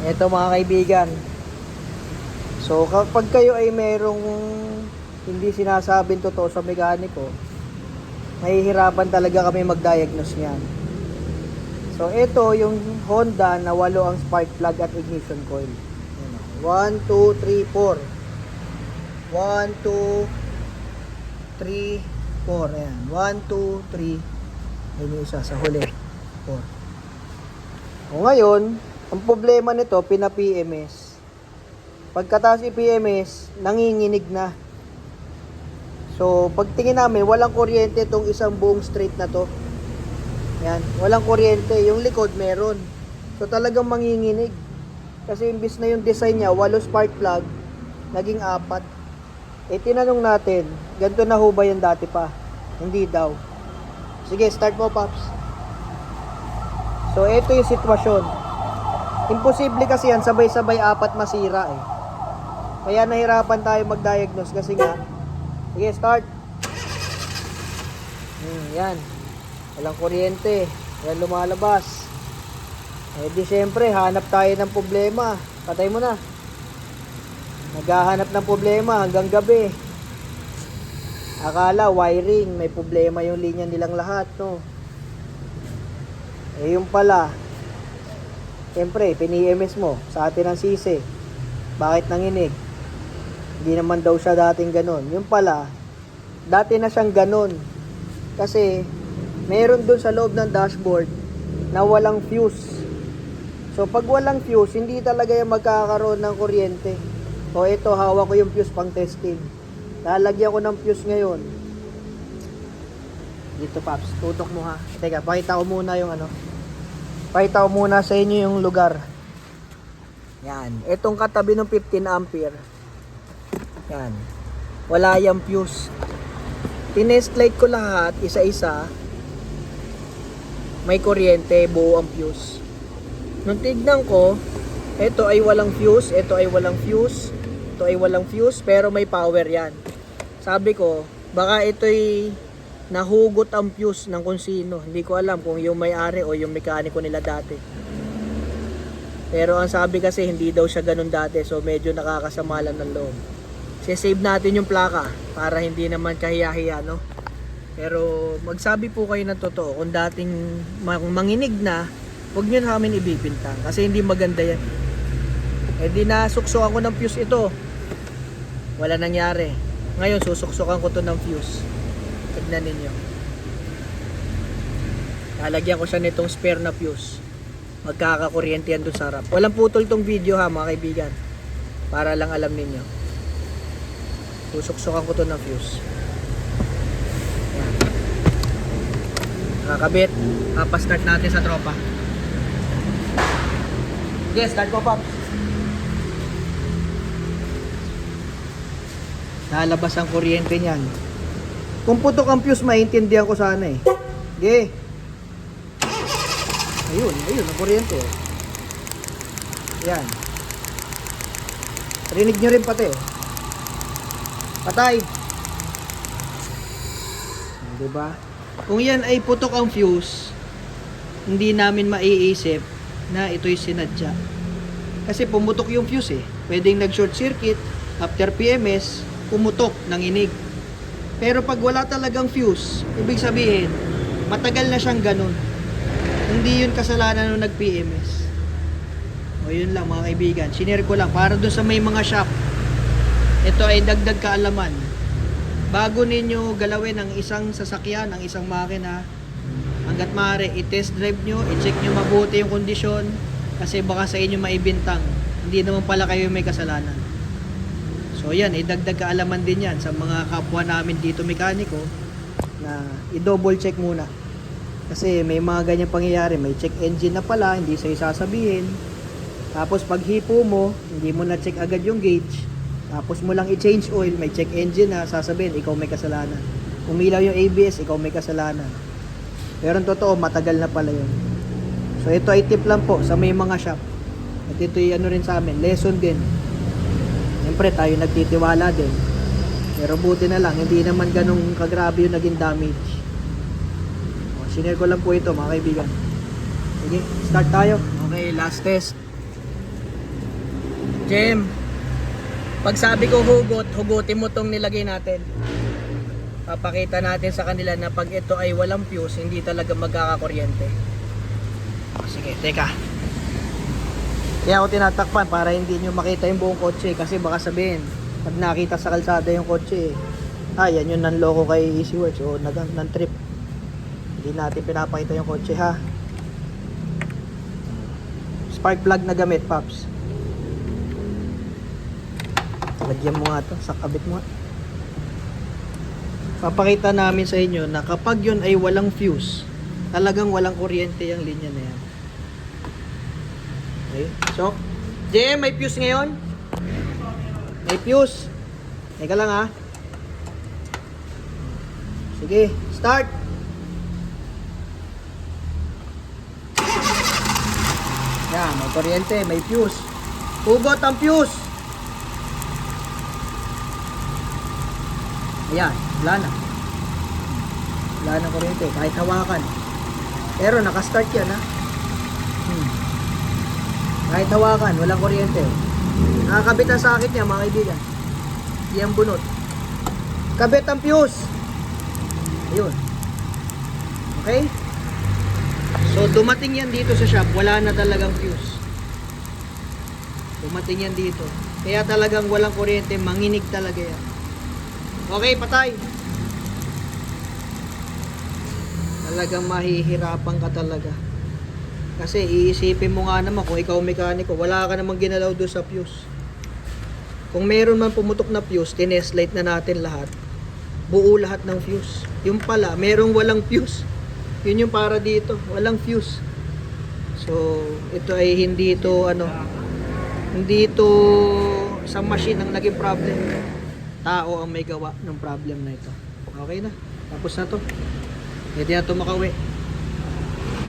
Ito mga kaibigan. So kapag kayo ay merong hindi sinasabing totoo sa mekaniko, mahihirapan talaga kami mag-diagnose niyan. So ito yung Honda na walo ang spark plug at ignition coil. 1, 2, 3, 4. 1, 2, 3, 4. Ayan. 1, 2, 3. Ayun yung isa sa huli. 4. O ngayon, ang problema nito, pina-PMS. Pagkataas i-PMS, nanginginig na. So, pagtingin namin, walang kuryente itong isang buong straight na to. Yan, walang kuryente. Yung likod meron. So, talagang manginginig. Kasi imbis na yung design niya, walo spark plug, naging apat. Eh, tinanong natin, ganito na ho ba yan dati pa? Hindi daw. Sige, start mo, Paps. So, ito yung sitwasyon. Imposible kasi yan, sabay-sabay apat masira eh. Kaya nahirapan tayo mag-diagnose kasi nga, sige, start. Hmm, yan. Walang kuryente. Yan lumalabas. Eh di syempre, hanap tayo ng problema. Patay mo na. Naghahanap ng problema hanggang gabi. Akala wiring, may problema yung linya nilang lahat, no? Eh yung pala, Siyempre, pini-MS mo sa atin ang sisi. Bakit nanginig? Hindi naman daw siya dating ganun. Yung pala, dati na siyang ganun. Kasi, meron dun sa loob ng dashboard na walang fuse. So, pag walang fuse, hindi talaga yung magkakaroon ng kuryente. O ito, hawak ko yung fuse pang testing. Lalagyan ko ng fuse ngayon. Dito, Paps. Tutok mo ha. Teka, pakita ko muna yung ano. Pakita ko muna sa inyo yung lugar. Yan. Itong katabi ng 15 ampere. Yan. Wala yung fuse. Tinest light ko lahat, isa-isa. May kuryente, buo ang fuse. Nung tignan ko, ito ay walang fuse, ito ay walang fuse, ito ay walang fuse, pero may power yan. Sabi ko, baka ito'y nahugot ang fuse ng kung sino. Hindi ko alam kung yung may-ari o yung mekaniko nila dati. Pero ang sabi kasi hindi daw siya ganun dati so medyo nakakasama lang ng loob. save natin yung plaka para hindi naman kahiya-hiya no. Pero magsabi po kayo ng totoo kung dating mang- manginig na, huwag na namin ibibintang kasi hindi maganda yan. Eh di nasuksukan ko ng fuse ito. Wala nangyari. Ngayon susuksukan ko to ng fuse. Tignan ninyo. Lalagyan ko siya nitong spare na fuse. Magkakakuryente yan dun sa harap. Walang putol tong video ha mga kaibigan. Para lang alam ninyo. Susuksukan ko to ng fuse. Yan. Nakakabit. Papastart natin sa tropa. Yes, start ko pa. Lalabas ang kuryente niyan. Kung putok ang fuse, maintindihan ko sana eh. Ge. Ayun, ayun, ang kuryente. oh. Yan. Rinig nyo rin pati. Patay. Di ba? Kung yan ay putok ang fuse, hindi namin maiisip na ito'y sinadya. Kasi pumutok yung fuse eh. Pwedeng nag-short circuit, after PMS, pumutok ng inig. Pero pag wala talagang fuse, ibig sabihin, matagal na siyang ganun. Hindi yun kasalanan nung nag-PMS. O yun lang mga kaibigan. Sinare ko lang para doon sa may mga shop. Ito ay dagdag kaalaman. Bago ninyo galawin ang isang sasakyan, ang isang makina, hanggat maaari, i-test drive nyo, i-check nyo mabuti yung kondisyon kasi baka sa inyo maibintang. Hindi naman pala kayo may kasalanan. So yan, idagdag kaalaman din yan sa mga kapwa namin dito mekaniko na i-double check muna. Kasi may mga ganyan pangyayari, may check engine na pala, hindi sa'yo sasabihin. Tapos pag hipo mo, hindi mo na check agad yung gauge. Tapos mo lang i-change oil, may check engine na sasabihin, ikaw may kasalanan. Umilaw yung ABS, ikaw may kasalanan. Pero totoo, matagal na pala yun. So ito ay tip lang po sa may mga shop. At ito ay ano rin sa amin, lesson din. Siyempre tayo nagtitiwala din. Pero buti na lang, hindi naman ganun kagrabe yung naging damage. O, Sinare ko lang po ito mga kaibigan. Sige, start tayo. Okay, last test. Jem, pag sabi ko hugot, hugutin mo tong nilagay natin. Papakita natin sa kanila na pag ito ay walang fuse, hindi talaga magkakakuryente. Sige, teka. Kaya ako tinatakpan para hindi nyo makita yung buong kotse kasi baka sabihin, pag nakita sa kalsada yung kotse, ah, yan yung nanloko kay EasyWorks o nag trip. Hindi natin pinapakita yung kotse ha. Spark plug na gamit, Paps. Lagyan mo nga to, sa kabit mo. Papakita namin sa inyo na kapag yun ay walang fuse, talagang walang kuryente yung linya na yan. Okay? So, JM, may fuse ngayon? May fuse. Teka lang ha. Sige, start. Yan, may kuryente, may fuse. Hugot ang fuse. Ayan, wala na. Wala na kuryente, kahit hawakan. Pero nakastart yan ha. Kahit hawakan, walang kuryente. Nakakabit na sa akin niya mga kaibigan. Yan bunot. Kabit ang fuse. Ayun. Okay? So dumating yan dito sa shop, wala na talagang fuse. Dumating yan dito. Kaya talagang walang kuryente, manginig talaga yan. Okay, patay. Talagang mahihirapan ka talaga. Kasi iisipin mo nga naman kung ikaw mekaniko, wala ka namang ginalaw doon sa fuse. Kung meron man pumutok na fuse, tineslight na natin lahat. Buo lahat ng fuse. Yung pala, merong walang fuse. Yun yung para dito, walang fuse. So, ito ay hindi ito ano, hindi ito sa machine ang naging problem. Tao ang may gawa ng problem na ito. Okay na. Tapos na to. Pwede na ito makauwi.